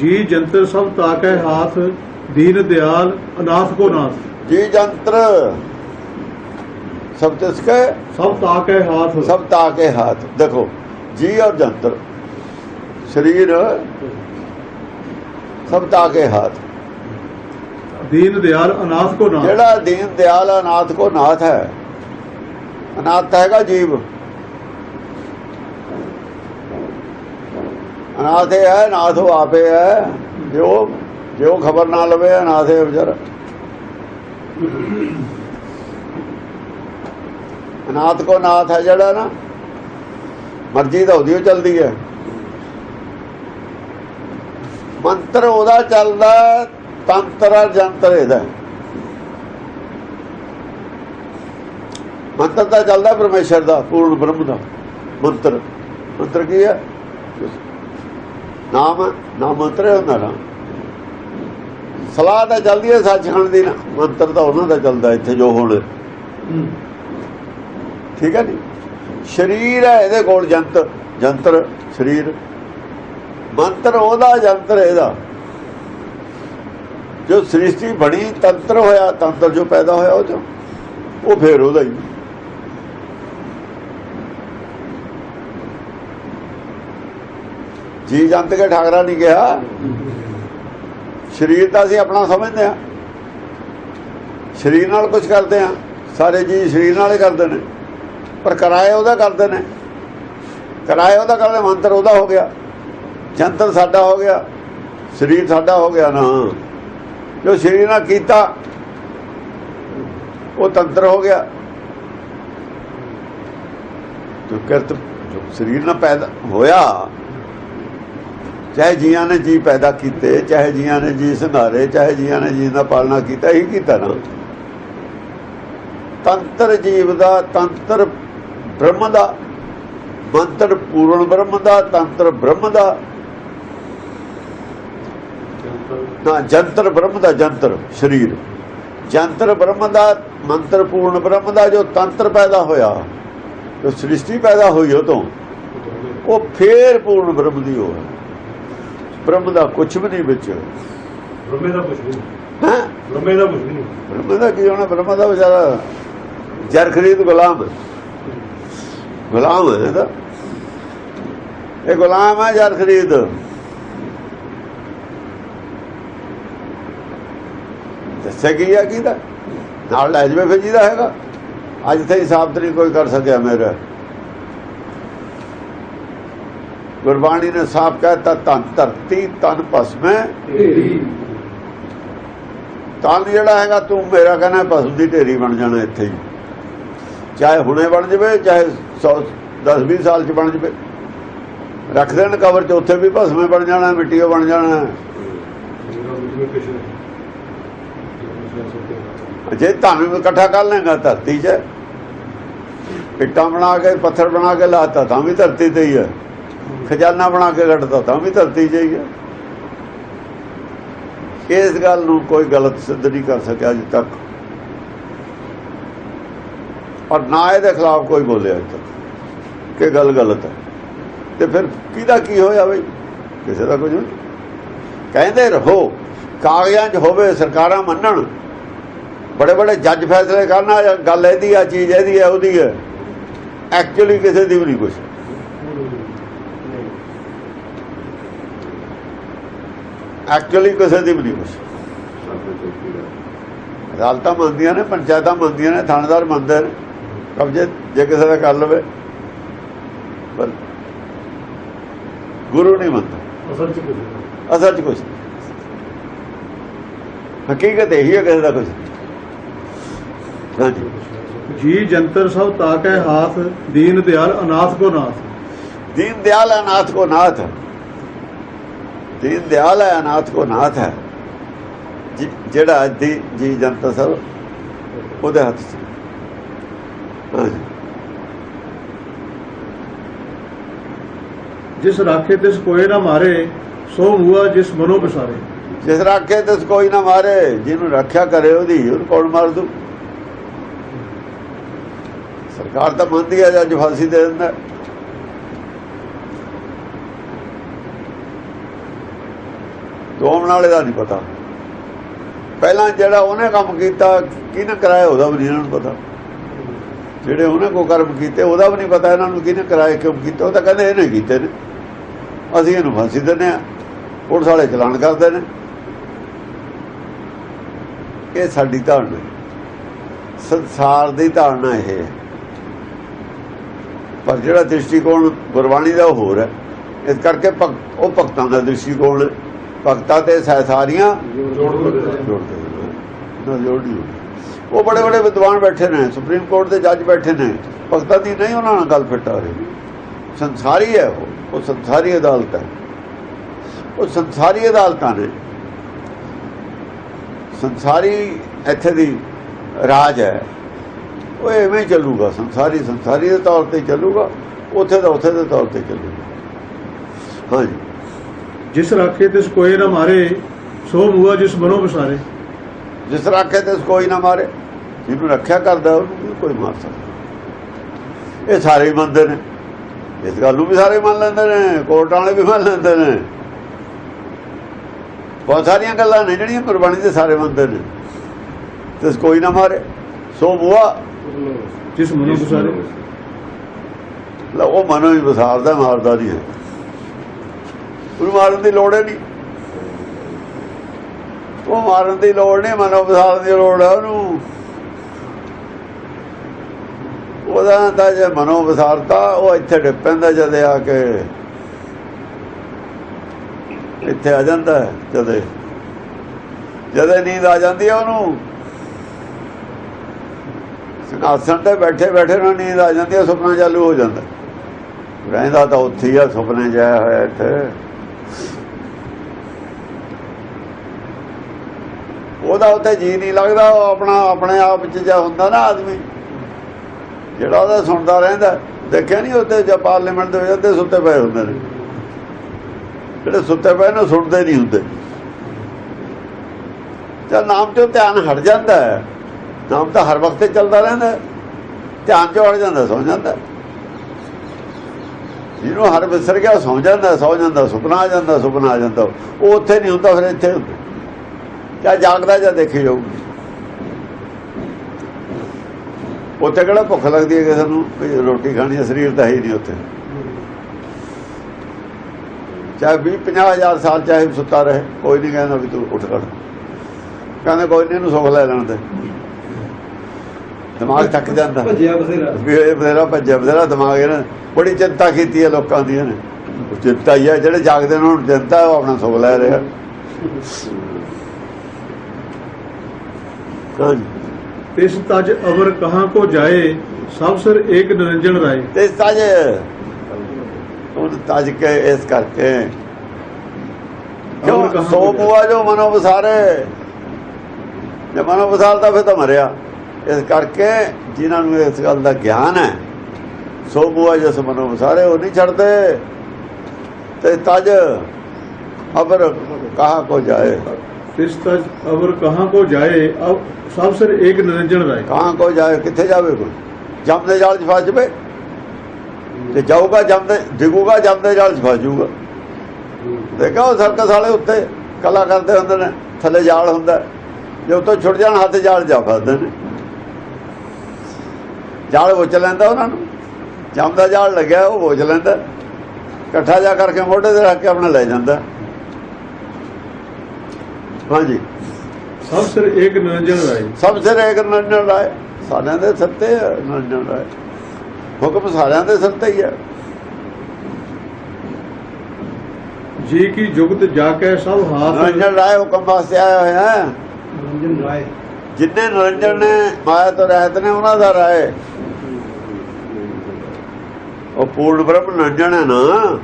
ਜੀ ਜੰਤਰ ਸਭ ਤਾਕੈ ਹਾਥ ਦੀਨ ਦਿਆਲ ਅਨਾਥ ਕੋ ਨਾਥ। ਜੀ ਜੰਤਰ ਸਭ ਤਿਸਕੇ ਸਭ ਤਾਕੈ ਹਾਥ। ਸਭ ਤਾਕੇ ਹਾਥ। ਦੇਖੋ ਜੀ ਔਰ ਜੰਤਰ ਸਰੀਰ ਸਭ ਤਾਕੇ ਹਾਥ। ਦੀਨ ਦਿਆਲ ਅਨਾਥ ਕੋ ਨਾਥ। ਜਿਹੜਾ ਦੀਨ ਦਿਆਲ ਅਨਾਥ ਕੋ ਨਾਥ ਹੈ ਅਨਾਥ ਹੈਗਾ ਜੀਵ। ਅਨਾਥ ਹੈ ਨਾਥ ਉਹ ਆਪੇ ਹੈ। ਜੋ ਜੋ ਖਬਰ ਨਾ ਲਵੇ, ਅਨਾਥ ਹੈ ਵਿਚਾਰਾ। ਅਨਾਥ ਕੋ ਨਾਥ ਹੈ ਜਿਹੜਾ ਨਾ, ਮਰਜ਼ੀ ਤਾਂ ਉਹਦੀ ਚੱਲਦੀ ਹੈ। ਮੰਤਰ ਉਹਦਾ ਚੱਲਦਾ ਤੰਤਰ ਜੰਤਰ ਇਹਦਾ ਮੰਤਰ ਤਾਂ ਚੱਲਦਾ ਪਰਮੇਸ਼ਰ ਦਾ, ਪੂਰਨ ਬ੍ਰਹਮ ਦਾ। ਮੰਤਰ। ਮੰਤਰ ਕੀ ਹੈ? ਨਾਮ ਨਾਮ ਮੰਤਰ ਹੈ ਹੁੰਦਾ ਨਾ ਸਲਾਹ ਤਾਂ ਚੱਲਦੀ ਹੈ ਸੱਚਖੰਡ ਦੀ ਨਾ। ਮੰਤਰ ਤਾਂ ਉਹਨਾਂ ਦਾ ਚੱਲਦਾ ਇੱਥੇ ਜੋ ਹੁਣ। ਠੀਕ ਹੈ ਜੀ। ਸਰੀਰ ਹੈ ਇਹਦੇ ਕੋਲ ਜੰਤਰ ਜੰਤਰ ਸਰੀਰ। ਮੰਤਰ ਉਹਦਾ ਜੰਤਰ ਇਹਦਾ। ਜੋ ਸ੍ਰਿਸ਼ਟੀ ਬਣੀ ਤੰਤਰ ਹੋਇਆ ਤੰਤਰ ਜੋ ਪੈਦਾ ਹੋਇਆ ਉਹ ਚੋਂ ਉਹ ਫੇਰ ਉਹਦਾ ਹੀ। ਜੀ ਜੰਤ ਕੇ ਠਾਕਰਾ ਨਹੀਂ ਗਿਆ ਸਰੀਰ ਤਾਂ ਅਸੀਂ ਆਪਣਾ ਸਮਝਦੇ ਆ ਸਰੀਰ ਨਾਲ ਕੁਝ ਕਰਦੇ ਆ ਸਾਰੇ ਜੀ ਸਰੀਰ ਨਾਲ ਹੀ ਕਰਦੇ ਨੇ, ਪਰ ਕਿਰਾਏ ਉਹਦਾ ਕਰਦੇ ਨੇ। ਕਿਰਾਏ ਉਹਦਾ ਕਰਦੇ ਮੰਤਰ ਉਹਦਾ ਹੋ ਗਿਆ। ਜੰਤਰ ਸਾਡਾ ਹੋ ਗਿਆ, ਸਰੀਰ ਸਾਡਾ ਹੋ ਗਿਆ ਨਾ। ਜੋ ਸਰੀਰ ਨਾਲ ਕੀਤਾ, ਉਹ ਤੰਤਰ ਹੋ ਗਿਆ। ਜੋ ਕਰਤ ਜੋ ਸਰੀਰ ਨਾਲ ਪੈਦਾ ਹੋਇਆ ਚਾਹੇ ਜੀਆਂ ਨੇ ਜੀ ਪੈਦਾ ਕੀਤੇ, ਚਾਹੇ ਜੀਆਂ ਨੇ ਜੀ ਸੰਧਾਰੇ, ਚਾਹੇ ਜੀਆਂ ਨੇ ਜੀ ਦਾ ਪਾਲਣਾ ਕੀਤਾ ਹੀ ਕੀਤਾ ਨਾ। ਤੰਤਰ ਜੀਵ ਦਾ, ਤੰਤਰ ਬ੍ਰਹਮ ਦਾ, ਮੰਤਰ ਪੂਰਨ ਬ੍ਰਹਮ ਦਾ, ਤੰਤਰ ਬ੍ਰਹਮ ਦਾ। ਨਾ, ਜੰਤਰ ਬ੍ਰਹਮ ਦਾ, ਜੰਤਰ, ਸਰੀਰ। ਜੰਤਰ ਬ੍ਰਹਮ ਦਾ, ਮੰਤਰ ਪੂਰਨ ਬ੍ਰਹਮ ਦਾ, ਜੋ ਤੰਤਰ ਪੈਦਾ ਹੋਇਆ, ਜੋ ਸ੍ਰਿਸ਼ਟੀ ਪੈਦਾ ਹੋਈ ਉਹ ਤੋਂ ਉਹ ਫੇਰ ਪੂਰਨ ਬ੍ਰਹਮ ਦੀ ਹੋ। ਬ੍ਰਹਮ ਦਾ ਕੁਝ ਵੀ ਨਹੀਂ ਵਿੱਚ। ਬ੍ਰਹਮੇ ਦਾ ਕੁਝ ਨਹੀਂ। ਹੈ? ਬ੍ਰਹਮੇ ਦਾ ਕੁਝ ਨਹੀਂ। ਬ੍ਰਹਮ ਦਾ ਕੀ ਹੋਣਾ? ਬ੍ਰਹਮ ਦਾ ਵਿਚਾਰਾ ਜਰ ਖਰੀਦ ਗੁਲਾਮ। ਗੁਲਾਮ ਹੈ ਇਹ ਗੁਲਾਮ ਹੈ ਜਰ ਖਰੀਦ ਦੱਸਿਆ ਕੀ ਆ ਕੀਦਾ ਨਾਲ ਲੈ ਜਵੇ ਫਿਰ ਜਿਹਦਾ ਹੈਗਾ। ਅੱਜ ਤੇ ਹਿਸਾਬ ਤੇ ਨਹੀਂ ਕੋਈ ਕਰ ਸਕਿਆ ਮੇਰਾ। ਗੁਰਬਾਣੀ ਨੇ ਸਾਫ਼ ਕਹਿਤਾ ਤਨ ਧਰਤੀ ਤਨ ਭਸਮੈ। ਢੇਰੀ। ਤਨ ਜਿਹੜਾ ਹੈਗਾ ਤੂੰ ਮੇਰਾ ਕਹਿੰਦਾ ਭਸਮ ਦੀ ਢੇਰੀ ਬਣ ਜਾਣਾ ਇੱਥੇ ਹੀ। ਚਾਹੇ ਹੁਣੇ ਬਣ ਜਵੇ ਚਾਹੇ 10 20 ਸਾਲ ਚ ਬਣ ਜਵੇ। ਰੱਖ ਦੇਣ ਕਬਰ ਚ ਉੱਥੇ ਵੀ ਭਸਮੇ ਬਣ ਜਾਣਾ ਮਿੱਟੀਓ ਬਣ ਜਾਣਾ। ਜੇ ਧਨ ਇਕੱਠਾ ਕਰ ਲੇਗਾ ਧਰਤੀ 'ਚ। ਇੱਟਾਂ ਬਣਾ ਕੇ ਪੱਥਰ ਬਣਾ ਕੇ ਲਾਤਾ ਤਾਂ ਵੀ ਧਰਤੀ ਤੇ ਹੀ ਹੈ ਖਜ਼ਾਨਾ ਬਣਾ ਕੇ ਘਟਦਾ ਤਾਂ ਵੀ ਧਰਤੀ 'ਚ ਹੀ ਹੈ ਇਸ ਗੱਲ ਨੂੰ ਕੋਈ ਗਲਤ ਸਿੱਧ ਨਹੀਂ ਕਰ ਸਕਿਆ ਅਜੇ ਤੱਕ। ਔਰ ਨਾ ਇਹਦੇ ਖਿਲਾਫ ਕੋਈ ਬੋਲਿਆ ਅਜੇ ਤੱਕ ਕਿ ਗੱਲ ਗਲਤ ਹੈ। ਤੇ ਫਿਰ ਕਿਹਦਾ ਕੀ ਹੋਇਆ ਬਈ? ਕਿਸੇ ਦਾ ਕੁਝ ਨਹੀਂ। ਕਹਿੰਦੇ ਰਹੋ, ਕਾਗਜ਼ਾਂ 'ਚ ਹੋਵੇ, ਸਰਕਾਰਾਂ ਮੰਨਣ। ਬੜੇ ਬੜੇ ਜੱਜ ਫੈਸਲੇ ਕਰਨਾ ਗੱਲ ਇਹਦੀ ਆ, ਚੀਜ਼ ਇਹਦੀ ਹੈ ਉਹਦੀ ਹੈ ਐਕਚੁਅਲੀ ਕਿਸੇ ਦੀ ਵੀ ਨਹੀਂ ਕੁਝ ਐਕਚੁਅਲੀ ਕਿਸੇ ਦੀ ਵੀ ਨਹੀਂ ਕੁਛ। ਅਦਾਲਤਾਂ ਮੰਨਦੀਆਂ ਨੇ ਪੰਚਾਇਤਾਂ ਮੰਨਦੀਆਂ ਨੇ ਥਾਣੇਦਾਰ ਮੰਨਦੇ ਕਬਜ਼ੇ ਜੇ ਕਿਸੇ ਦਾ ਕਰ ਲਵੇ। ਪਰ ਗੁਰੂ ਨਹੀਂ ਮੰਨਦਾ। ਅਸਲ ਚ ਕੁਝ ਅਸਲ ਚ ਕੁਝ ਇਹੀ ਹੈ ਕਿਸੇ ਦਾ ਕੁਛ ਜੀ ਜੰਤਰ ਸਭ ਤਾਕੈ ਹਾਥ ਦੀਨ ਦਿਆਲ ਅਨਾਥ ਕੋ ਨਾਥ। ਦੀਨ ਦਿਆਲ ਅਨਾਥ ਕੋ ਨਾਥ। दीन दयाल है अनाथ को नाथ है ਜਿ- ਜਿਹੜਾ ਦੀ ਜੀ ਜਨਤਾ ਸਭ ਉਹਦੇ ਹੱਥ 'ਚ ਹਾਂਜੀ ਜਿਸ ਰਾਖੇ ਤਿਸ ਕੋਏ ਨਾ ਮਾਰੇ ਸੋ ਹੁਆ ਜਿਸ ਮਨੋ ਪਸਾਰੇ ਜਿਸ ਰੱਖੇ ਤਿਸ ਕੋਈ ਨਾ ਮਾਰੇ ਜਿਹਨੂੰ ਰੱਖਿਆ ਕਰੇ ਉਹਦੀ ਉਹਨੂੰ ਕੌਣ ਮਾਰ ਦੂ ਸਰਕਾਰ ਤਾਂ ਮੰਨਦੀ ਹੈ ਜੱਜ ਫਾਂਸੀ ਦੇ ਦਿੰਦਾ ਦੋਮਣ ਵਾਲੇ ਦਾ ਨਹੀਂ ਪਤਾ। ਪਹਿਲਾਂ ਜਿਹੜਾ ਉਹਨੇ ਕੰਮ ਕੀਤਾ, ਕਿਹਨੇ ਕਰਾਇਆ ਉਹਦਾ ਵੀ ਨਹੀਂ ਇਹਨਾਂ ਨੂੰ ਪਤਾ। ਜਿਹੜੇ ਉਹਨੇ ਕੋ ਕਰਮ ਕੀਤੇ, ਉਹਦਾ ਵੀ ਨਹੀਂ ਪਤਾ ਇਹਨਾਂ ਨੂੰ ਕਿਹਨੇ ਕਰਾਇਆ, ਕਿਉਂ ਕੀਤਾ। ਉਹ ਤਾਂ ਕਹਿੰਦੇ ਇਹਨੇ ਕੀਤੇ ਨੇ। ਅਸੀਂ ਇਹਨੂੰ ਫਾਂਸੀ ਦਿੰਦੇ ਆ ਪੁਲਿਸ ਵਾਲੇ ਚਲਾਨ ਕਰਦੇ ਨੇ। ਇਹ ਸਾਡੀ ਧਾਰਨਾ ਸੰਸਾਰ ਦੀ ਧਾਰਨਾ ਇਹ ਹੈ। ਪਰ ਜਿਹੜਾ ਦ੍ਰਿਸ਼ਟੀਕੋਣ ਗੁਰਬਾਣੀ ਦਾ ਉਹ ਹੋਰ ਹੈ। ਇਸ ਕਰਕੇ ਭਗਤ ਉਹ ਭਗਤਾਂ ਦਾ ਦ੍ਰਿਸ਼ਟੀਕੋਣ ਹੈ। ਭਗਤਾਂ ਤੇ ਸਹਿਸਾਰੀਆਂ ਜੋੜਦੇ ਨਾ। ਜੋੜੀ ਉਹ ਬੜੇ ਬੜੇ ਵਿਦਵਾਨ ਬੈਠੇ ਨੇ, ਸੁਪਰੀਮ ਕੋਰਟ ਦੇ ਜੱਜ ਬੈਠੇ ਨੇ। ਭਗਤਾਂ ਦੀ ਨਹੀਂ ਉਹਨਾਂ ਨਾਲ ਗੱਲ ਫਿੱਟ ਆ ਰਹੀ। ਸੰਸਾਰੀ ਹੈ ਉਹ ਉਹ ਸੰਸਾਰੀ ਅਦਾਲਤ ਹੈ। ਉਹ ਸੰਸਾਰੀ ਅਦਾਲਤਾਂ ਨੇ। ਸੰਸਾਰੀ ਇੱਥੇ ਦੀ ਰਾਜ ਹੈ। ਉਹ ਐਵੇਂ ਚੱਲੂਗਾ, ਸੰਸਾਰੀ ਸੰਸਾਰੀ ਦੇ ਤੌਰ ਤੇ ਚੱਲੂਗਾ, ਉੱਥੇ ਦਾ ਉੱਥੇ ਦੇ ਤੌਰ ਤੇ ਚੱਲੂਗਾ। ਹਾਂਜੀ। ਜਿਸ ਰਾਖੇ ਤਿਸ ਕੋਏ ਨਾ ਮਾਰੇ ਸੋ ਮੂਆ ਜਿਸ ਮਨੋ ਵਿਸਾਰੇ। ਜਿਸ ਰੱਖੇ ਤੇ ਕੋਈ ਨਾ ਮਾਰੇ ਜਿਹਨੂੰ ਰੱਖਿਆ ਕਰਦਾ ਉਹਨੂੰ ਕੋਈ ਮਾਰ ਸਕਦਾ। ਇਹ ਸਾਰੇ ਮੰਨਦੇ ਨੇ। ਇਸ ਗੱਲ ਨੂੰ ਵੀ ਸਾਰੇ ਮੰਨ ਲੈਂਦੇ ਨੇ ਕੋਰਟ ਵਾਲੇ ਵੀ ਮੰਨ ਲੈਂਦੇ ਨੇ। ਬਹੁਤ ਸਾਰੀਆਂ ਗੱਲਾਂ ਨੇ ਜਿਹੜੀਆਂ ਕੁਰਬਾਨੀ ਦੇ ਸਾਰੇ ਮੰਨਦੇ ਨੇ। ਤੇ ਕੋਈ ਨਾ ਮਾਰੇ ਸੋ ਬੁਆ ਜਿਸ ਮਨੋ ਵਿਸਾਰੇ। ਲੈ ਉਹ ਮਨੋਂ ਹੀ ਵਸਾਰਦਾ ਮਾਰਦਾ ਨਹੀਂ ਹੈ। ਉਹਨੂੰ ਮਾਰਨ ਦੀ ਲੋੜ ਹੀ ਨਹੀਂ। ਉਹ ਮਾਰਨ ਦੀ ਲੋੜ ਨਹੀਂ, ਮਨੋਂ ਵਸਾਰਨ ਦੀ ਲੋੜ ਹੈ ਉਹਨੂੰ। ਉਹਦਾ ਤਾਂ ਜੇ ਮਨੋਂ ਵਸਾਰਤਾ ਉਹ ਇੱਥੇ ਡਿੱਗ ਪੈਂਦਾ ਜਦ ਆ ਕੇ। ਇੱਥੇ ਆ ਜਾਂਦਾ ਹੈ ਜਦੇ। ਜਦੇ ਨੀਂਦ ਆ ਜਾਂਦੀ ਹੈ ਉਹਨੂੰ। ਸਿੰਘਾਸਣ ਤੇ ਬੈਠੇ ਬੈਠੇ ਨੂੰ ਨੀਂਦ ਆ ਜਾਂਦੀ ਹੈ, ਸੁਪਨਾ ਚਾਲੂ ਹੋ ਜਾਂਦਾ। ਰਹਿੰਦਾ ਤਾਂ ਉੱਥੇ ਹੀ ਆ, ਸੁਪਨੇ ਜਾਇਆ ਹੋਇਆ ਇੱਥੇ। ਉਹਦਾ ਉੱਥੇ ਜੀ ਨਹੀਂ ਲੱਗਦਾ, ਉਹ ਆਪਣਾ, ਆਪਣੇ ਆਪ ਚ ਜਾ ਹੁੰਦਾ ਨਾ ਆਦਮੀ। ਜਿਹੜਾ ਉਹਦਾ ਸੁਣਦਾ ਰਹਿੰਦਾ, ਦੇਖਿਆ ਨਹੀਂ ਉੱਥੇ ਜਾਂ ਪਾਰਲੀਮੈਂਟ ਦੇ ਵਿੱਚ ਅੱਧੇ ਸੁੱਤੇ ਪਏ ਹੁੰਦੇ ਨੇ। ਜਿਹੜੇ ਸੁੱਤੇ ਪਏ ਨੇ ਉਹ ਸੁਣਦੇ ਨਹੀਂ ਹੁੰਦੇ। ਜਦ ਨਾਮ ਤੋਂ ਧਿਆਨ ਹਟ ਜਾਂਦਾ ਹੈ। ਨਾਮ ਤਾਂ ਹਰ ਵਕਤ ਹੀ ਚੱਲਦਾ ਰਹਿੰਦਾ ਧਿਆਨ ਚੋਂ ਹਟ ਜਾਂਦਾ, ਸੌ ਜਾਂਦਾ। ਜਿਹਨੂੰ ਹਰ ਵਿਸਰ ਗਿਆ ਉਹ ਸੌ ਜਾਂਦਾ ਸੌ ਜਾਂਦਾ, ਸੁਪਨਾ ਆ ਜਾਂਦਾ, ਸੁਪਨਾ ਆ ਜਾਂਦਾ। ਉਹ ਉੱਥੇ ਨਹੀਂ ਹੁੰਦਾ, ਫਿਰ ਇੱਥੇ ਹੁੰਦਾ। ਜਾਂ ਜਾਗਦਾ ਜਾਂ ਦੇਖੀ ਜਾਊਗੀ। ਉੱਥੇ ਕਿਹੜਾ ਭੁੱਖ ਲੱਗਦੀ ਹੈ ਕਿਸੇ ਨੂੰ ਰੋਟੀ ਖਾਣੀ ਹੈ ਸਰੀਰ ਤਾਂ ਹੈ ਨਹੀਂ ਉੱਥੇ। ਚਾਹੇ 20 50000 ਸਾਲ ਚਾਹੇ ਸੁੱਤਾ ਰਹੇ ਕੋਈ ਨਹੀਂ ਕਹਿੰਦਾ ਵੀ ਤੂੰ ਉੱਠ ਖੜ। ਕਹਿੰਦੇ ਕੋਈ ਨਹੀਂ ਇਹਨੂੰ ਸੁੱਖ ਲੈ ਲੈਣ ਦੇ। ਦਿਮਾਗ ਥੱਕ ਜਾਂਦਾ। ਭੱਜਿਆ ਬਥੇਰਾ। ਬਥੇਰਾ ਭੱਜਿਆ ਬਥੇਰਾ ਦਿਮਾਗ ਇਹਨਾਂ ਬੜੀ ਚਿੰਤਾ ਕੀਤੀ ਹੈ ਲੋਕਾਂ ਦੀ ਇਹਨੇ। ਚਿੰਤਾ ਹੀ ਹੈ ਜਿਹੜੇ ਜਾਗਦੇ ਨੇ ਉਹਨਾਂ ਨੂੰ ਚਿੰਤਾ ਉਹ ਆਪਣਾ ਸੁੱਖ ਲੈ ਰਿਹਾ ਹਾਂਜੀ। ਤਿਸ ਤਜ ਅਵਰ ਕਹਾਂ ਕੋ ਜਾਏ ਸਭ ਸਿਰ ਏਕ ਨਿਰੰਜਨ ਰਾਏ। ਤੇ ਤਜ। ਉਹ ਤਜ ਕੇ ਇਸ ਕਰਕੇ। ਕਿਉਂ? ਸੋ। ਬੂਆ ਜੋ ਮਨੋ ਵਸਾਰੇ। ਜੇ ਮਨੋ ਵਸਾਰਦਾ ਫਿਰ ਤਾਂ ਮਰਿਆ। ਇਸ ਕਰਕੇ ਜਿਨ੍ਹਾਂ ਨੂੰ ਇਸ ਗੱਲ ਦਾ ਗਿਆਨ ਹੈ ਸੋ ਬੂਆ ਜਿਸ ਮਨੋ ਵਸਾਰੇ ਉਹ ਨਹੀਂ ਛੱਡਦੇ। ਤੇ ਤਜ ਅਬਰ ਕਹਾ ਕੋ ਜਾਏ। ਤਿਸ ਤਜ ਅਵਰ ਕਹਾਂ ਕੋ ਜਾਏ, ਅਬ ਸਭ ਸਿਰ ਏਕ ਨਿਰੰਜਨ ਰਾਏ ਕਹਾਂ ਕੋ ਜਾਏ, ਕਿੱਥੇ ਜਾਵੇ ਕੋਈ? ਜਮ ਜਾਲ 'ਚ ਫਸ ਜਵੇ। ਤੇ ਜਾਊਗਾ ਜਮ ਦੇ, ਡਿੱਗੂਗਾ ਜਾਲ 'ਚ ਫਸ ਜਾਊਗਾ ਦੇਖਿਆ ਉਹ ਸਰਕਸ ਵਾਲੇ ਉੱਤੇ ਕਲਾ ਕਰਦੇ ਹੁੰਦੇ ਨੇ, ਥੱਲੇ ਜਾਲ ਹੁੰਦਾ। ਜੇ ਉੱਤੋਂ ਛੁੱਟ ਜਾਣ, ਹੱਥ ਜਾਲ ਜਾ ਫਸਦੇ ਨੇ। ਜਾਲ ਵੋਚ ਲੈਂਦਾ ਉਹਨਾਂ ਨੂੰ। ਜਮ ਜਾਲ ਲੱਗਿਆ, ਉਹ ਵੋਚ ਲੈਂਦਾ। ਇਕੱਠਾ ਜਾ ਕਰਕੇ ਮੋਢੇ ਤੇ ਰੱਖ ਕੇ ਆਪਣਾ ਲੈ ਜਾਂਦਾ। ਹਾਂਜੀ। ਸਭ ਸਿਰ ਏਕ ਨਿਰੰਜਨ ਰਾਏ। ਸਭ ਸਿਰ ਏਕ ਨੰਜਨ ਰਾਏ। ਸਾਰਿਆਂ ਦੇ ਸਿਰ ਤੇ ਹੈ ਨੰਜਨ ਰਾਏ। ਹੁਕਮ ਸਾਰਿਆਂ ਦੇ ਸਿਰ ਤੇ ਹੀ ਹੈ। ਜੀ ਕੀ ਜੁਗਤ ਜਾ ਕੇ ਸਭ ਹਾਥ ਨੰਜਨ ਰਾਏ ਹੁਕਮ ਵਾਸਤੇ ਆਇਆ ਹੋਇਆ ਹੈ। ਰੰਜਨ ਰਾਏ। ਜਿੰਨੇ ਨਿਰੰਜਨ ਨੇ ਮਾਇਆ ਤੋਂ ਰਹਿਤ ਨੇ ਉਹਨਾਂ ਦਾ ਰਾਏ। ਉਹ ਪੂਰਨ ਬ੍ਰਹਮ ਨਿਰੰਜਨ ਹੈ ਨਾ।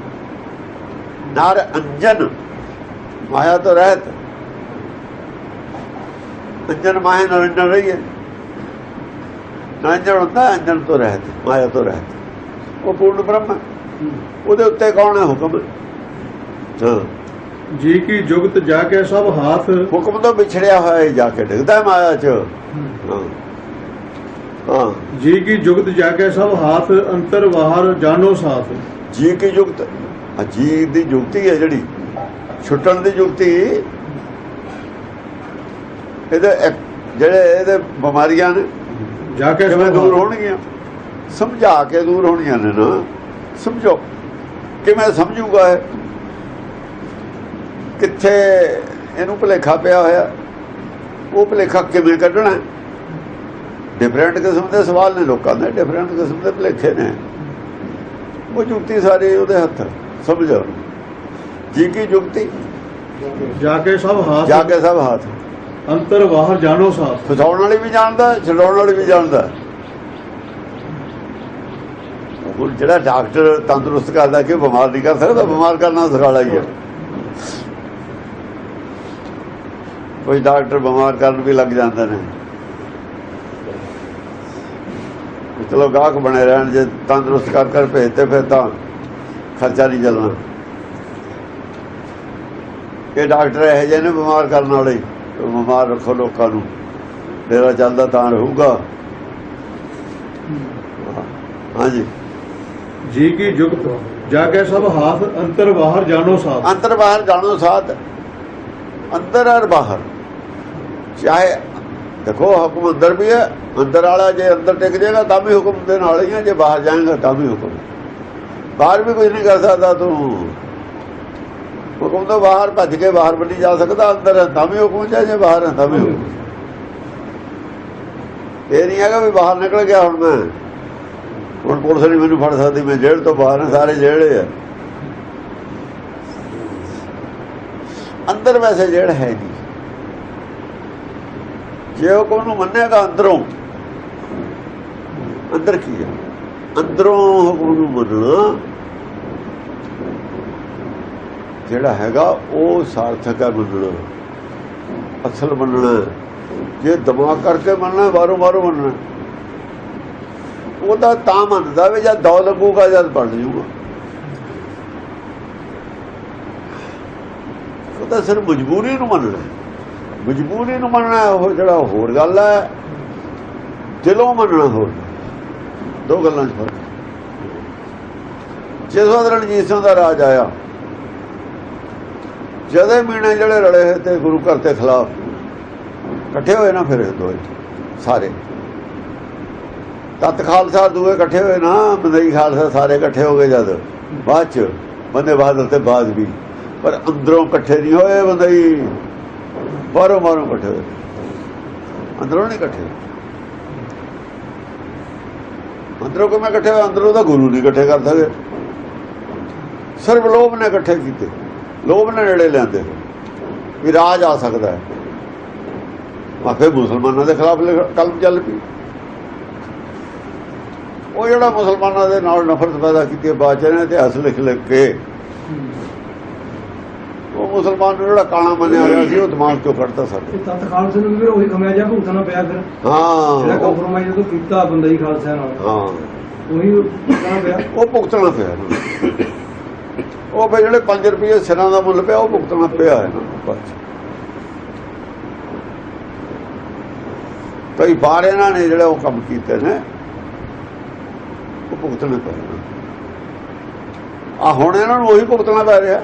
ਨਰ ਅੰਜਨ ਮਾਇਆ ਤੋਂ ਰਹਿਤ। ਅੰਜਨ ਮਾਇਆ ਨਿਰੰਜਨ ਰਹੀ ਹੈ ਨਿਰੰਜਨ ਹੁੰਦਾ ਹੈ ਅੰਜਨ ਤੋਂ ਰਹਿਤ ਮਾਇਆ ਤੋਂ ਰਹਿਤ। ਉਹ ਪੂਰਨ ਬ੍ਰਹਮ ਹੈ। ਉਹਦੇ ਉੱਤੇ ਕੌਣ ਹੈ ਹੁਕਮ? ਹਾਂ। ਜੀ ਕੀ ਜੁਗਤ ਜਾ ਕੇ ਸਭ ਹਾਥ? ਹੁਕਮ ਤੋਂ ਵਿਛੜਿਆ ਹੋਇਆ ਇਹ ਜਾ ਕੇ ਡਿੱਗਦਾ ਹੈ ਮਾਇਆ 'ਚ। ਹਾਂ। ਹਾਂ। ਜੀ ਕੀ ਜੁਗਤ ਜਾ ਕੇ ਸਭ ਹਾਥ? ਅੰਤਰ ਬਾਹਰ ਜਾਨੋ ਸਾਥ। ਜੀ ਕੀ ਯੁਕਤ ਅਜੀਬ ਦੀ ਯੁਕਤੀ ਹੈ ਜਿਹੜੀ। ਛੁੱਟਣ ਦੀ ਯੁਕਤੀ ਇਹਦੇ ਜਿਹੜੇ ਇਹਦੇ ਬਿਮਾਰੀਆਂ ਨੇ ਜਾ ਕੇ ਕਿਵੇਂ ਦੂਰ ਹੋਣਗੀਆਂ? ਸਮਝਾ ਕੇ ਦੂਰ ਹੋਣੀਆਂ ਨੇ ਨਾ। ਸਮਝੋ। ਕਿਵੇਂ ਸਮਝੂਗਾ ਇਹ? ਕਿੱਥੇ ਇਹਨੂੰ ਭੁਲੇਖਾ ਪਿਆ ਹੋਇਆ? ਉਹ ਭੁਲੇਖਾ ਕਿਵੇਂ ਕੱਢਣਾ? ਡਿਫਰੈਂਟ ਕਿਸਮ ਦੇ ਸਵਾਲ ਨੇ ਲੋਕਾਂ ਦੇ ਡਿਫਰੈਂਟ ਕਿਸਮ ਦੇ ਭੁਲੇਖੇ ਨੇ। ਉਹ ਜੁਗਤੀ ਸਾਰੀ ਉਹਦੇ ਹੱਥ ਸਮਝੋ। ਜੀ ਕੀ ਜੁਗਤੀ? ਜਾ ਕੇ ਸਭ ਹਾਥ। ਜਾ ਕੇ ਸਭ ਹੱਥ। ਅੰਤਰ ਬਾਹਰ ਜਾਣੋ ਸਾਥ। ਫਸਾਉਣ ਵਾਲੀ ਵੀ ਜਾਣਦਾ ਛਡਾਉਣ ਵਾਲੀ ਵੀ ਜਾਣਦਾ। ਹੁਣ ਜਿਹੜਾ ਡਾਕਟਰ ਤੰਦਰੁਸਤ ਕਰਦਾ ਕਿ ਬਿਮਾਰ ਨਹੀਂ ਕਰ ਸਕਦਾ? ਬਿਮਾਰ ਕਰਨਾ ਸਿਖਾਲਾ ਹੀ ਹੈ ਕੋਈ ਡਾਕਟਰ ਬਿਮਾਰ ਕਰਨ ਵੀ ਲੱਗ ਜਾਂਦੇ ਨੇ। ਚਲੋ ਗਾਹਕ ਬਣੇ ਰਹਿਣ, ਜੇ ਤੰਦਰੁਸਤ ਕਰ ਕਰ ਭੇਜਤੇ ਫਿਰ ਤਾਂ ਖਰਚਾ ਨਹੀਂ ਚੱਲਣਾ। ਇਹ ਡਾਕਟਰ ਇਹ ਜਿਹੇ ਨੇ ਬਿਮਾਰ ਕਰਨ ਵਾਲੇ। ਬਿਮਾਰ ਰੱਖੋ ਲੋਕਾਂ ਨੂੰ। ਡੇਰਾ ਚੱਲਦਾ ਤਾਂ ਰਹੂਗਾ। ਹਾਂਜੀ। ਜੀ ਕੀ ਜੁਗਤ ਜਾ ਕੇ ਸਭ ਹਾਥ ਅੰਤਰ ਬਾਹਰ ਜਾਣੋ ਸਾਥ ਅੰਦਰ ਬਾਹਰ ਜਾਣੋ ਸਾਥ ਅੰਦਰ ਔਰ ਬਾਹਰ। ਚਾਹੇ ਦੇਖੋ ਹੁਕਮ ਅੰਦਰ ਵੀ ਹੈ ਅੰਦਰ ਵਾਲਾ ਜੇ ਅੰਦਰ ਟਿਕ ਜਾਏਗਾ ਤਾਂ ਵੀ ਹੁਕਮ ਦੇ ਨਾਲ ਹੀ ਹੈ। ਜੇ ਬਾਹਰ ਜਾਏਗਾ ਤਾਂ ਵੀ ਹੁਕਮ। ਬਾਹਰ ਵੀ ਕੁਝ ਨਹੀਂ ਕਰ ਸਕਦਾ ਤੂੰ। ਹੁਕਮ ਤੋਂ ਬਾਹਰ ਭੱਜ ਕੇ ਬਾਹਰ ਬੰਨੀ ਜਾ ਸਕਦਾ, ਅੰਦਰ ਤਾਂ ਵੀ ਹੁਕਮ ਚਾਹੇ ਜੇ ਬਾਹਰ ਤਾਂ ਵੀ ਇਹ ਨਹੀਂ ਹੈਗਾ ਵੀ ਬਾਹਰ ਨਿਕਲ ਗਿਆ ਹੁਣ ਮੈਂ। ਹੁਣ ਪੁਲਿਸ ਨਹੀਂ ਮੈਨੂੰ ਫੜ ਸਕਦੀ, ਮੈਂ ਜੇਲ੍ਹ ਤੋਂ ਬਾਹਰ ਸਾਰੇ ਜੇਲ੍ਹ ਆ। ਅੰਦਰ ਵੈਸੇ ਜੇਲ੍ਹ ਹੈ ਨਹੀਂ। ਜੇ ਉਹ ਕੋਈ ਨੂੰ ਮੰਨੇਗਾ ਅੰਦਰੋਂ। ਅੰਦਰ ਕੀ ਹੈ? ਅੰਦਰੋਂ ਹੁਕਮ ਨੂੰ ਮੰਨਣਾ। ਜਿਹੜਾ ਹੈਗਾ ਉਹ ਸਾਰਥਕ ਹੈ ਮੰਨਣਾ। ਅਸਲ ਮੰਨਣਾ। ਜੇ ਦਿਮਾਗ ਕਰਕੇ ਮੰਨਣਾ ਬਾਰੋਂ ਬਾਰੋਂ ਮੰਨਣਾ। ਉਹਦਾ ਤਾਂ ਮੰਨਦਾ ਵੀ ਜਦ ਦੌ ਲੱਗੂਗਾ ਜਦ ਬਣ ਜੂਗਾ ਉਹ ਤਾਂ ਸਿਰ ਮਜਬੂਰੀ ਨੂੰ ਮੰਨਣਾ ਮਜਬੂਰੀ ਨੂੰ ਮੰਨਣਾ ਉਹ ਜਿਹੜਾ ਹੋਰ ਗੱਲ ਹੈ, ਦਿਲੋਂ ਮੰਨਣਾ ਹੋਰ। ਦੋ ਗੱਲਾਂ 'ਚ ਫ਼ਰਕ। ਜਿਸ ਵਾਰ ਰਣਜੀਤ ਸਿੰਘ ਦਾ ਰਾਜ ਆਇਆ ਜਦੇ ਮੀਣੇ ਜਿਹੜੇ ਰਲੇ ਹੋਏ ਤੇ ਗੁਰੂ ਘਰ ਦੇ ਖਿਲਾਫ। ਇਕੱਠੇ ਹੋਏ ਨਾ ਫਿਰ ਦੋਏ ਸਾਰੇ। ਤਤ ਖਾਲਸਾ ਦੂਏ ਇਕੱਠੇ ਹੋਏ ਨਾ ਬੰਦਈ ਖਾਲਸਾ ਸਾਰੇ ਇਕੱਠੇ ਹੋ ਗਏ ਜਦ। ਬਾਅਦ ਚ, ਬੰਦੇ ਬਹਾਦਰ ਤੇ ਬਾਦ ਵੀ। ਪਰ ਅੰਦਰੋਂ ਇਕੱਠੇ ਨਹੀਂ ਹੋਏ ਬੰਦਈ ਬਾਹਰੋਂ ਬਾਹਰੋਂ ਇਕੱਠੇ ਹੋਏ। ਅੰਦਰੋਂ ਨਹੀਂ ਇਕੱਠੇ। ਅੰਦਰੋਂ ਕਿਵੇਂ ਇਕੱਠੇ ਹੋਏ? ਅੰਦਰੋਂ ਤਾਂ ਗੁਰੂ ਨਹੀਂ ਇਕੱਠੇ ਕਰ ਸਕਦੇ ਸਿਰਫ ਲੋਭ ਨੇ ਇਕੱਠੇ ਕੀਤੇ। ਲੋਭ ਨੇ ਨੇੜੇ ਲਿਆਂਦੇ। ਵੀ ਰਾਜ ਆ ਸਕਦਾ ਹੈ। ਮਾਫੇ ਮੁਸਲਮਾਨਾਂ ਦੇ ਖਿਲਾਫ ਕਲਮ ਚੱਲ ਪਈ। ਉਹ ਜਿਹੜਾ ਮੁਸਲਮਾਨਾਂ ਦੇ ਨਾਲ ਨਫ਼ਰਤ ਪੈਦਾ ਕੀਤੀ ਹੈ ਬਾਚਰ ਨੇ ਇਤਿਹਾਸ ਲਿਖ ਲਿਖ ਕੇ ਉਹ ਮੁਸਲਮਾਨ ਨੂੰ ਜਿਹੜਾ ਕਾਣਾ ਮੰਨਿਆ ਹੋਇਆ ਸੀ ਉਹ ਦਿਮਾਗ ਚੋਂ ਕੱਢਤਾ ਸਾਡੇ ਤੇ ਤਤ ਖਾਲਸੇ ਨੂੰ ਵੀ ਫਿਰ ਉਹੀ ਖਮਿਆ ਜਾ ਭੁਗਤਣਾ ਪਿਆ ਫਿਰ। ਜਿਹੜਾ ਹਾਂ ਕੰਪਰੋਮਾਈਜ਼ ਜਦੋਂ ਕੀਤਾ ਬੰਦਾ ਹੀ ਖਾਲਸਾ ਨਾਲ ਹਾਂ। ਉਹੀ ਭੁਗਤਣਾ ਪਿਆ। ਉਹ ਭੁਗਤਣਾ ਪਿਆ। ਉਹ ਫਿਰ ਜਿਹੜੇ 5 ਰੁਪਏ ਸਿਰਾਂ ਦਾ ਮੁੱਲ ਪਿਆ ਉਹ ਭੁਗਤਣਾ ਪਿਆ ਹੈ। 'ਚ। ਕਈ ਵਾਰ ਇਹਨਾਂ ਨੇ ਜਿਹੜੇ ਉਹ ਕੰਮ ਕੀਤੇ ਨੇ ਉਹ ਭੁਗਤਣੇ ਪੈ ਰਹੇ ਆ ਹੁਣ ਇਹਨਾਂ ਨੂੰ ਉਹੀ ਭੁਗਤਣਾ ਪੈ ਰਿਹਾ।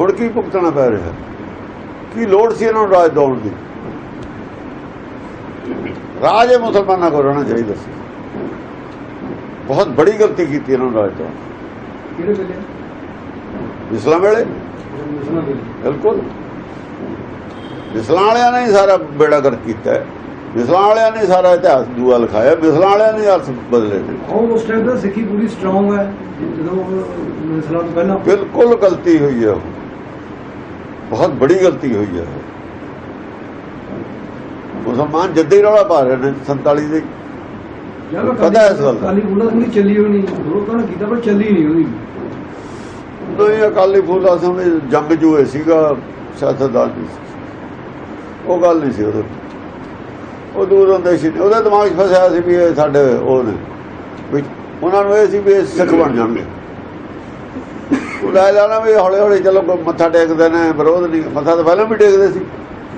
ਹੁਣ ਕੀ ਭੁਗਤਣਾ ਪੈ ਰਿਹਾ? ਕੀ ਲੋੜ ਸੀ ਇਹਨਾਂ ਨੂੰ ਰਾਜ ਦੌੜ ਦੀ? ਰਾਜ ਮੁਸਲਮਾਨਾਂ ਕੋਲ ਰਹਿਣਾ ਚਾਹੀਦਾ ਸੀ। ਬਹੁਤ ਬੜੀ ਗਲਤੀ ਕੀਤੀ ਇਹਨਾਂ ਨੂੰ ਰਾਜ ਦੌੜ ਕਿਹੜੇ ਵੇਲੇ? ਇਸਲਾਮ ਵੇਲੇ? ਬਿਲਕੁਲ। ਇਸਲਾਮ ਵਾਲਿਆਂ ਨੇ ਸਾਰਾ ਬੇੜਾ ਗਰਕ ਕੀਤਾ ਹੈ। ਇਸਲਾਮ ਵਾਲਿਆਂ ਨੇ ਸਾਰਾ ਇਤਿਹਾਸ ਦੂਆ ਲਿਖਾਇਆ ਇਸਲਾਮ ਵਾਲਿਆਂ ਨੇ ਅਰਥ ਬਦਲੇ ਨੇ ਉਹ ਉਸ ਟਾਈਮ ਤਾਂ ਸਿੱਖੀ ਪੂਰੀ ਸਟਰੋਂਗ ਹੈ। ਜਦੋਂ ਇਸਲਾਮ ਪਹਿਲਾਂ ਬਿਲਕੁਲ ਗਲਤੀ ਹੋਈ ਹੈ। ਬਹੁਤ ਬੜੀ ਗਲਤੀ ਹੋਈ ਹੈ ਮੁਸਲਮਾਨ ਜੱਦੀ ਰੌਲਾ ਪਾ ਰਹੇ ਨੇ 47 ਦੇ ਪਤਾ ਇਸ ਗੱਲ ਦਾ। ਕਾਲੀ ਬੁੱਲਾ ਥੋੜੀ ਚੱਲੀ ਨਹੀਂ ਵਿਰੋਧ ਤਾਂ ਕੀਤਾ ਪਰ ਚੱਲੀ ਨਹੀਂ ਉਹਦੀ। ਨਹੀਂ ਅਕਾਲੀ ਫੂਲਾ ਸਮੇਂ ਜੰਗ ਜੂਏ ਸੀਗਾ ਸਿਆਸਤਦਾਨ ਸੀ ਉਹ ਗੱਲ ਨਹੀਂ ਸੀ ਉਹਦੇ ਉਹ ਦੂਰ ਹੁੰਦੇ ਸੀ। ਉਹਦੇ ਦਿਮਾਗ 'ਚ ਫਸਿਆ ਸੀ ਵੀ ਇਹ ਸਾਡੇ ਉਹ ਨੇ। ਵੀ ਉਹਨਾਂ ਨੂੰ ਇਹ ਸੀ ਵੀ ਸਿੱਖ ਬਣ ਜਾਣਗੇ। ਉਹ ਲੈ ਲੈਣਾ ਵੀ ਹੌਲੀ ਹੌਲੀ ਚਲੋ ਮੱਥਾ ਟੇਕਦੇ ਨੇ ਵਿਰੋਧ ਨਹੀਂ ਮੱਥਾ ਤਾਂ ਪਹਿਲਾਂ ਵੀ ਟੇਕਦੇ ਸੀ।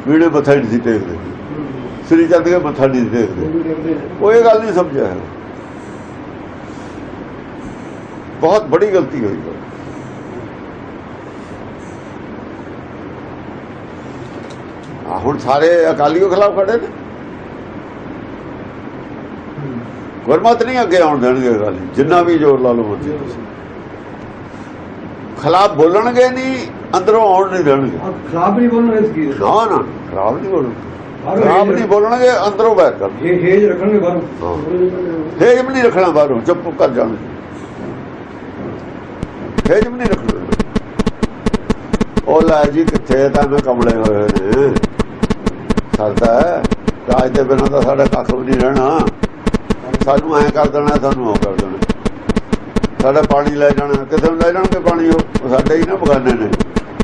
ਵੀੜੇ ਮੱਥਾ ਨਹੀਂ ਸੀ ਟੇਕਦੇ। ਸ੍ਰੀ ਚੰਦ ਕੇ ਮੱਥਾ ਨਹੀਂ ਦੇਖਦੇ ਉਹ ਇਹ ਗੱਲ ਨਹੀਂ ਸਮਝਿਆ ਬਹੁਤ ਬੜੀ ਗਲਤੀ ਹੋਈ ਹੈ। ਆ ਹੁਣ ਸਾਰੇ ਅਕਾਲੀਓ ਖਿਲਾਫ ਖੜੇ ਨੇ। ਗੁਰਮਤ ਨਹੀਂ ਅੱਗੇ ਆਉਣ ਦੇਣਗੇ ਅਕਾਲੀ ਜਿੰਨਾ ਵੀ ਜ਼ੋਰ ਲਾ ਲੋ ਮਰਜ਼ੀ। ਖਿਲਾਫ ਬੋਲਣਗੇ ਨਹੀਂ ਅੰਦਰੋਂ ਆਉਣ ਨਹੀਂ ਦੇਣਗੇ। ਖਿਲਾਫ ਨਹੀਂ ਬੋਲਣਾ ਨਾ ਨਾ ਖਿਲਾਫ ਨਹੀਂ ਬੋਲਣਾ ਬਾਹਰੋਂ ਹੇਜ- ਨਹੀਂ ਬੋਲਣਗੇ ਅੰਦਰੋਂ ਬੈਠ ਕਰ ਇਹ ਹੇਜ ਰੱਖਣਗੇ ਬਾਹਰੋਂ। ਹੇਜ ਵੀ ਨਹੀਂ ਰੱਖਣਾ ਬਾਹਰੋਂ ਚੁੱਪ ਕਰ ਜਾਣਗੇ ਹੇਜ ਵੀ ਨਹੀਂ ਰੱਖਣਾ। ਉਹ ਲੈ ਜੀ ਕਿੱਥੇ ਤਾਂ ਮੈਂ ਕਮਲੇ ਹੋਏ ਨੇ। ਸਰਦਾ ਰਾਜ ਦੇ ਬਿਨਾਂ ਤਾਂ ਸਾਡਾ ਕੱਖ ਵੀ ਨਹੀਂ ਰਹਿਣਾ। ਸਾਨੂੰ ਐਂ ਕਰ ਦੇਣਾ ਸਾਨੂੰ ਉਹ ਕਰ ਦੇਣਾ। ਸਾਡਾ ਪਾਣੀ ਲੈ ਜਾਣਾ ਕਿਸੇ ਨੂੰ ਲੈ ਜਾਣਗੇ ਪਾਣੀ ਉਹ? ਉਹ ਸਾਡੇ ਹੀ ਨਾ ਬਗਾਨੇ ਨੇ।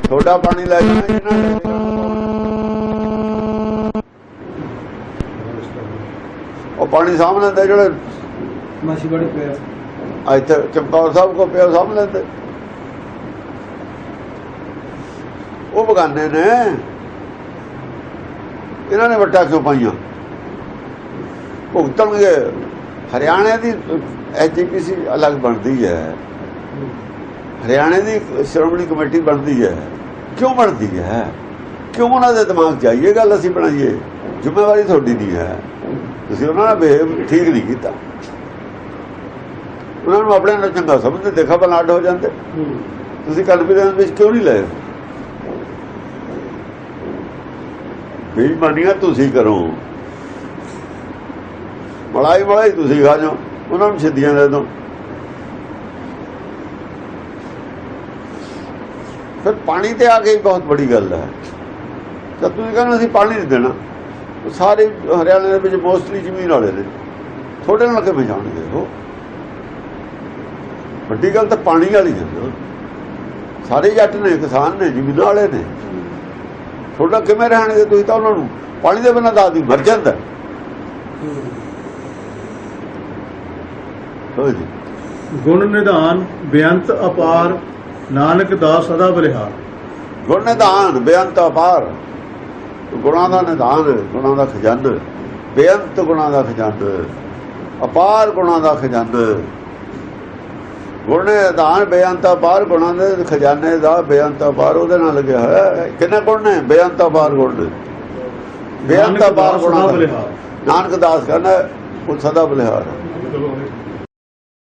ਤੁਹਾਡਾ ਪਾਣੀ ਲੈ ਜਾਣਾ ਇਹਨਾਂ ਨੇ। ਉਹ ਪਾਣੀ ਸਾਹਮਣੇ ਲੈਂਦੇ ਜਿਹੜੇ ਮਾਸੀ ਬੜੇ ਪਿਆ ਇੱਥੇ ਚਮਕੌਰ ਸਾਹਿਬ ਕੋ ਪਿਆ ਸਾਹਮਣੇ ਲੈਂਦੇ। ਉਹ ਬਗਾਨੇ ਨੇ। ਇਹਨਾਂ ਨੇ ਵੱਟਾ ਕਿਉਂ ਪਾਈਆਂ? ਭੁਗਤਣਗੇ। ਹਰਿਆਣੇ ਦੀ ਐਚਪੀਸੀ ਅਲੱਗ ਬਣਦੀ ਹੈ। ਹਰਿਆਣੇ ਦੀ ਸ਼੍ਰੋਮਣੀ ਕਮੇਟੀ ਬਣਦੀ ਹੈ। ਕਿਉਂ ਬਣਦੀ ਹੈ? ਕਿਉਂ ਉਹਨਾਂ ਦੇ ਦਿਮਾਗ 'ਚ ਆਈ ਇਹ ਗੱਲ ਅਸੀਂ ਬਣਾਈਏ? ਜ਼ਿੰਮੇਵਾਰੀ ਤੁਹਾਡੀ ਨਹੀਂ ਹੈ। ਤੁਸੀਂ ਉਹਨਾਂ ਨਾਲ ਬਿਹੇਵ ਠੀਕ ਨਹੀਂ ਕੀਤਾ। ਉਹਨਾਂ ਨੂੰ ਆਪਣੇ ਨਾਲ ਚੰਗਾ ਸਮਝਦੇ, ਦੇਖਾ ਬਣਾ ਹੋ ਜਾਂਦੇ। ਤੁਸੀਂ ਕਨਫੀਡੈਂਸ ਵਿੱਚ ਕਿਉਂ ਨਹੀਂ ਲਏ? ਬੇਈਮਾਨੀਆਂ ਤੁਸੀਂ ਕਰੋ। ਮਲਾਈ ਮਲਾਈ ਤੁਸੀਂ ਖਾ ਜਾਓ, ਉਹਨਾਂ ਨੂੰ ਛਿੱਦੀਆਂ ਦੇ ਦੋ ਫਿਰ ਪਾਣੀ ਤੇ ਆ ਕੇ ਬਹੁਤ ਬੜੀ ਗੱਲ ਹੈ। ਜਦ ਤੁਸੀਂ ਕਹਿੰਦੇ ਅਸੀਂ ਪਾਣੀ ਨਹੀਂ ਦੇਣਾ। ਸਾਰੇ ਹਰਿਆਣੇ ਦੇ ਵਿੱਚ ਮੋਸਟਲੀ ਜ਼ਮੀਨ ਵਾਲੇ ਨੇ। ਥੋੜੇ ਨਾਲ ਕਿਵੇਂ ਜਾਣਗੇ ਉਹ? ਵੱਡੀ ਗੱਲ ਤਾਂ ਪਾਣੀ ਵਾਲੀ ਹੈ ਸਾਰੇ ਜੱਟ ਨੇ ਕਿਸਾਨ ਨੇ ਜ਼ਮੀਨਾਂ ਵਾਲੇ ਨੇ। ਥੋੜਾ ਕਿਵੇਂ ਰਹਿਣਗੇ ਤੁਸੀਂ ਤਾਂ ਉਹਨਾਂ ਨੂੰ ਪਾਣੀ ਦੇ ਬਿਨਾਂ ਆਦਮੀ ਮਰ ਜਾਂਦਾ। ਗੁਣ ਨਿਧਾਨ ਬੇਅੰਤ ਅਪਾਰ ਨਾਨਕ ਦਾ ਸਦਾ ਬਲਿਹਾਰ। ਗੁਣ ਨਿਧਾਨ ਬੇਅੰਤ ਅਪਾਰ। ਗੁਣਾਂ ਦਾ ਨਿਧਾਨ ਗੁਣਾਂ ਦਾ ਖਜ਼ਾਨਾ ਬੇਅੰਤ ਗੁਣਾਂ ਦਾ ਖਜ਼ਾਨਾ ਅਪਾਰ ਗੁਣਾਂ ਦਾ ਖਜ਼ਾਨਾ ਗੁਣ ਨਿਧਾਨ ਬੇਅੰਤ ਅਪਾਰ ਗੁਣਾਂ ਦੇ ਖਜ਼ਾਨੇ ਦਾ ਬੇਅੰਤ ਅਪਾਰ ਉਹਦੇ ਨਾਲ ਲੱਗਿਆ ਹੋਇਆ ਕਿੰਨੇ ਗੁਣ ਨੇ? ਬੇਅੰਤ ਅਪਾਰ ਗੁਣ। ਨੇ ਬੇਅੰਤ ਅਪਾਰ ਗੁਣਾਂ ਨਾਨਕ ਦਾਸ ਕਹਿੰਦਾ ਉਹ ਸਦਾ ਬਲਿਹਾਰ ਹੈ।